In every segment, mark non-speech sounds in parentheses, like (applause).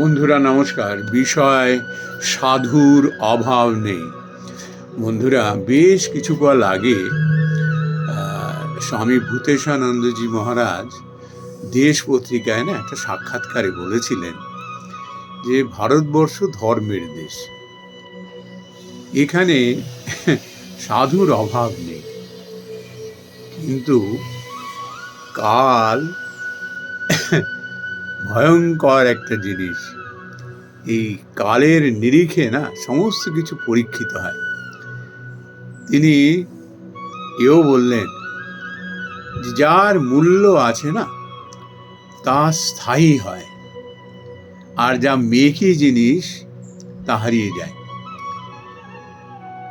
বন্ধুরা, নমস্কার। বিষয় সাধুর অভাব নেই। বন্ধুরা, বেশ কিছুকাল আগে স্বামী ভূতেশানন্দজি মহারাজ দেশ পত্রিকায় না একটা সাক্ষাৎকারে বলেছিলেন যে, ভারতবর্ষ ধর্মের দেশ। এখানে (laughs) সাধুর অভাব নেই। কিন্তু কাল ভয়ঙ্কর একটা জিনিস। এই কালের নিরিখে না সমস্ত কিছু পরীক্ষিত হয়। তিনি এও বললেন যার মূল্য আছে না, তা স্থায়ী হয়। আর যা মেকি জিনিস, তা হারিয়ে যায়।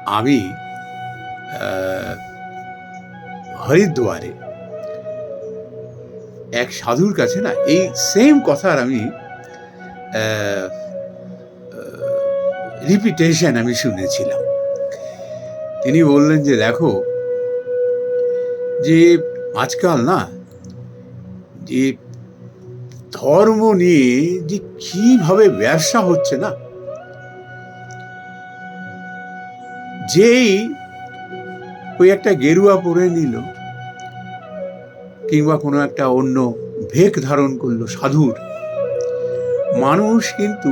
আমি হরিদ্বারে এক সাধুর কাছে না, এই সেম কথার আমি রিপিটেশন আমি শুনেছিলাম। তিনি বললেন যে, দেখো, যে আজকাল না, যে ধর্ম নিয়ে যে কীভাবে ব্যবসা হচ্ছে না, যেই ওই একটা গেরুয়া পরে নিল কিংবা কোনো একটা অন্য ভেক ধারণ করল সাধুর। মানুষ কিন্তু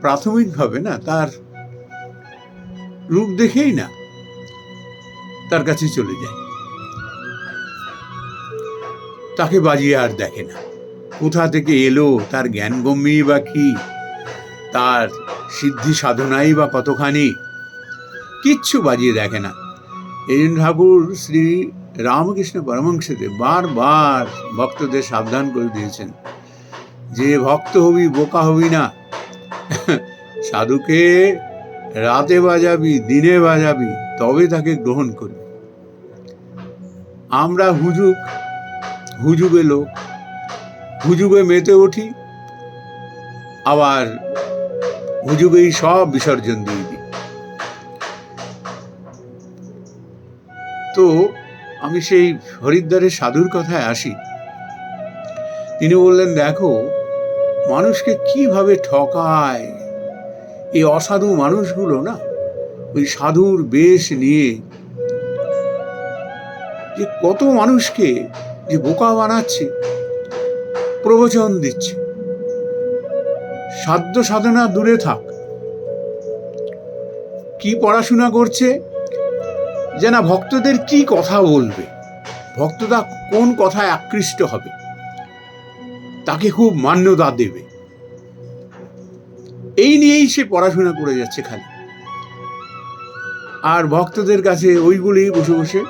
প্রাথমিকভাবে না, তার রূপ দেখেই না, তার কাছে চলে যায়। তাকে বাজিয়ে আর দেখে না। কোথা থেকে এলো, তার জ্ঞানগম্যি বা কি? তার সিদ্ধি সাধনাই বা কতখানি? কিচ্ছু বাজিয়ে দেখে না। এই ঠাকুর শ্রী রামকৃষ্ণ পরমংসদেব বারবার ভক্তদের সাবধান করে দিয়েছেন। যে ভক্ত হবি, বোকা হবি না। সাধুকে রাতে বাজাবি, দিনে বাজাবি, তবে তাকে গ্রহণ করবি। আমরা হুজুগ হুজুগে লোক। হুজুগে মেতে উঠি, আবার হুজুগেই সব বিসর্জন দিয়ে দিই। তো আমি সেই হরিদ্বারের সাধুর কথায় আসি। তিনি বললেন, দেখো, মানুষকে কীভাবে ঠকায়? এই অসাধু মানুষগুলো না, ওই সাধুর বেশ নিয়ে যে কত মানুষকে যে বোকা বানাচ্ছে, প্রবচন দিচ্ছে। সাধ্য সাধনা দূরে থাক। কি পড়াশোনা করছে? যে না ভক্তদের কি কথা বলবে? ভক্তরা কোন কথায় আকৃষ্ট হবে? তাকে খুব মান্যতা দেবে। এই নিয়েই সে পড়াশোনা করে যাচ্ছে খালি। আর ভক্তদের কাছে ওইগুলি বসে বসে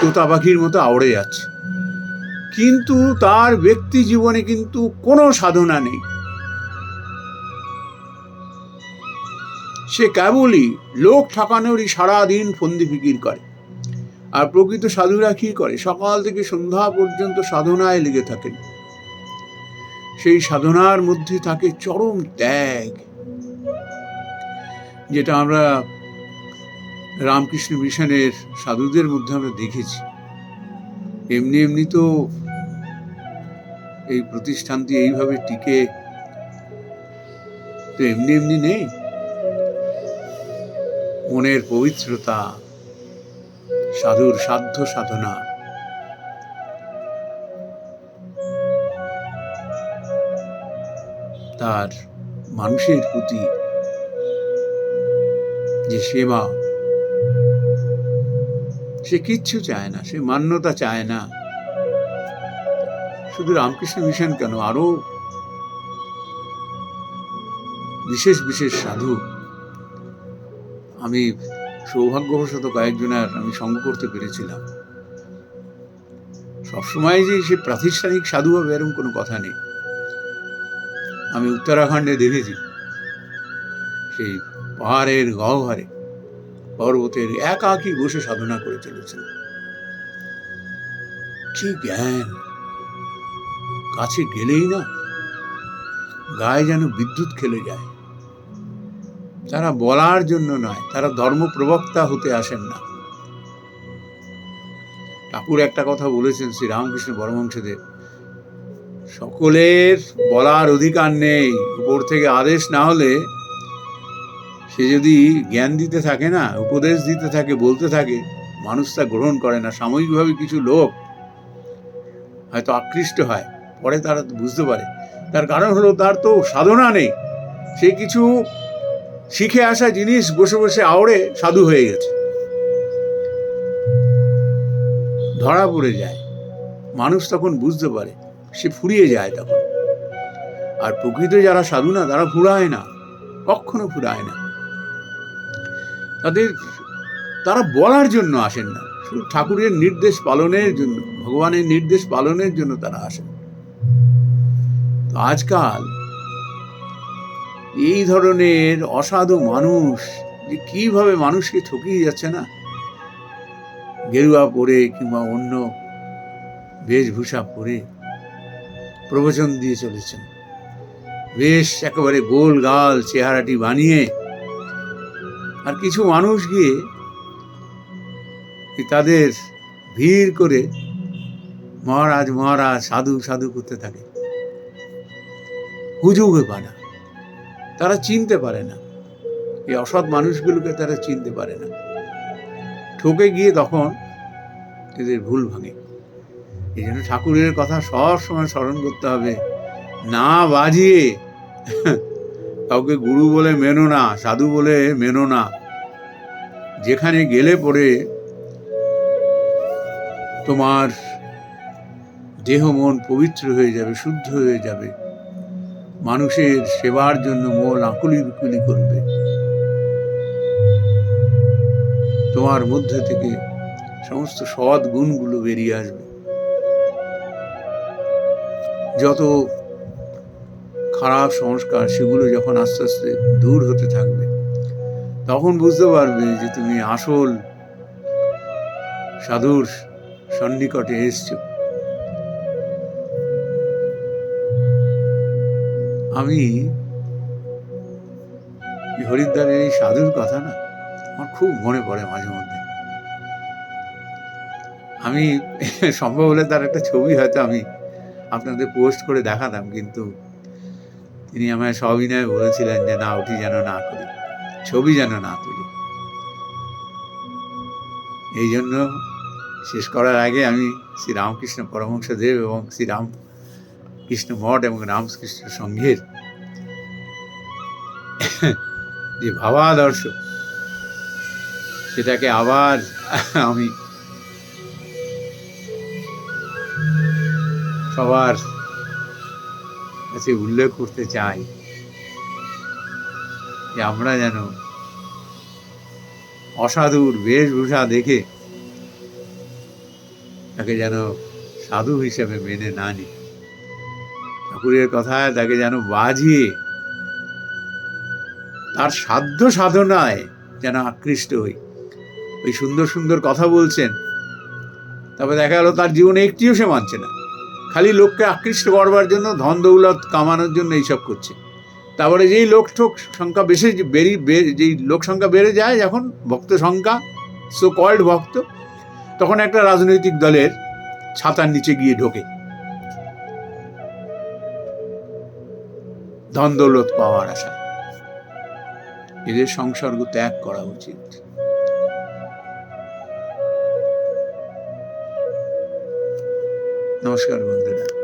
তোতা পাখির মতো আওড়ে যাচ্ছে। কিন্তু তার ব্যক্তি জীবনে কিন্তু কোনো সাধনা নেই। সে কেবলই লোক ঠকানোরই সারাদিন ফন্দি ফিকির করে। আর প্রকৃত সাধুরা কি করে? সকাল থেকে সন্ধ্যা পর্যন্ত সাধনায় লেগে থাকেন। সেই সাধনার মধ্যে থাকে চরম ত্যাগ। যেটা আমরা রামকৃষ্ণ মিশনের সাধুদের মধ্যে আমরা দেখেছি। এমনি এমনি তো এই প্রতিষ্ঠানটি এইভাবে টিকে। তো এমনি এমনি নেই। মনের পবিত্রতা, সাধুর সাধ্য সাধনা। তার মানুষের প্রতি যে সেবা, সে কিচ্ছু চায় না, সে মান্যতা চায় না। শুধু রামকৃষ্ণ মিশন কেন? আরও বিশেষ বিশেষ সাধু আমি সৌভাগ্যবশত কয়েকজনের আমি সঙ্গ করতে পেরেছিলাম। সবসময় যে সে প্রাতিষ্ঠানিক সাধু হবে এরকম কোনো কথা নেই। আমি উত্তরাখণ্ডে দেখেছি। সেই পাহাড়ের গহ্বরে পর্বতের একাকি বসে সাধনা করে চলেছেন। কি জ্ঞান? কাছে গেলেই না, গায়ে যেন বিদ্যুৎ খেলে যায়। তারা বলার জন্য নয়, তারা ধর্ম প্রবক্তা হতে আসেন না। ঠাকুর একটা কথা বলেছেন শ্রী রামকৃষ্ণ পরমহংসদেব। সকলের বলার অধিকার নেই, উপর থেকে আদেশ না হলে সে যদি জ্ঞান দিতে থাকে না, উপদেশ দিতে থাকে, বলতে থাকে, মানুষ তা গ্রহণ করে না, সাময়িকভাবে কিছু লোক হয়তো আকৃষ্ট হয়, পরে তারা বুঝতে পারে। তার কারণ হলো তার তো সাধনা নেই, সে কিছু শিখে আসা জিনিস বসে বসে আওড়ে সাধু হয়ে গেছে। ধরা পড়ে যায়। মানুষ তখন বুঝতে পারে, সে ফুরিয়ে যায় তখন। আর প্রকৃত যারা সাধু না, তারা ফুরায় না, কখনো ফুরায় না। তাদের, তারা বলার জন্য আসেন না, শুধু ঠাকুরের নির্দেশ পালনের জন্য, ভগবানের নির্দেশ পালনের জন্য তারা আসেন। আজকাল এই ধরনের অসাধু মানুষ যে কীভাবে মানুষকে ঠকিয়ে যাচ্ছে না? গেরুয়া পরে কিংবা অন্য বেশভূষা পরে প্রবচন দিয়ে চলেছেন। বেশ একেবারে গোল গাল চেহারাটি বানিয়ে আর কিছু মানুষ গিয়ে তাদের ভিড় করে মহারাজ মহারাজ সাধু সাধু করতে থাকে। হুজুগে পানা তারা চিনতে পারে না। এই অসৎ মানুষগুলোকে তারা চিনতে পারে না। ঠকে গিয়ে তখন এদের ভুল ভাঙে। এই জন্য ঠাকুরের কথা সব সময় স্মরণ করতে হবে। না বাজিয়ে। কাউকে গুরু বলে মেনো না, সাধু বলে মেনো না। যেখানে গেলে পরে তোমার দেহ মন পবিত্র হয়ে যাবে, শুদ্ধ হয়ে যাবে। মানুষের সেবার জন্য মন আকুলি বিকুলি করবে। তোমার মধ্যে থেকে সমস্ত সৎ গুণগুলো বেরিয়ে আসবে। যত খারাপ সংস্কার সেগুলো যখন আস্তে আস্তে দূর হতে থাকবে, তখন বুঝতে পারবে যে তুমি আসল সাধুর সন্নিকটে এসছো। আমি হরিদ্বারের এই সাধুর কথা না, আমার খুব মনে পড়ে মাঝে মধ্যে। আমি (laughs) সম্ভব হলে তার একটা ছবি হয়তো আমি আপনাদের পোস্ট করে দেখাতাম, কিন্তু তিনি আমায় সবিনয় বলেছিলেন যে, না, ওটি যেন না করি, ছবি যেন না তুলি। এই জন্য শেষ করার আগে আমি শ্রী রামকৃষ্ণ পরমহংসদেব এবং শ্রী রাম কৃষ্ণ মঠ এবং রামকৃষ্ণ সংঘের (laughs) যে ভাবাদর্শ সেটাকে আবার আমি সবার কাছে উল্লেখ করতে চাই যে আমরা যেন অসাধুর বেশভূষা দেখে তাকে যেন সাধু হিসেবে মেনে না নিই। ঠাকুরের কথায় তাকে যেন বাজিয়ে তার সাধ্য সাধনায় যেন আকৃষ্ট হই। ওই সুন্দর সুন্দর কথা বলছেন, তবে দেখা গেল তার জীবনে একটিও সে মানছে না। খালি লোককে আকৃষ্ট করবার জন্য, ধন দৌলত কামানোর জন্য এইসব করছে। তারপরে যেই লোক ঠোক সংখ্যা বেশি বেরি যেই লোক সংখ্যা বেড়ে যায় যখন ভক্ত সংখ্যা সো কল্ড ভক্ত, তখন একটা রাজনৈতিক দলের ছাতার নিচে গিয়ে ঢোকে। ধন দৌলত পাওয়ার আশায় এদের সংসর্গ ত্যাগ করা উচিত। নমস্কার বন্ধুরা।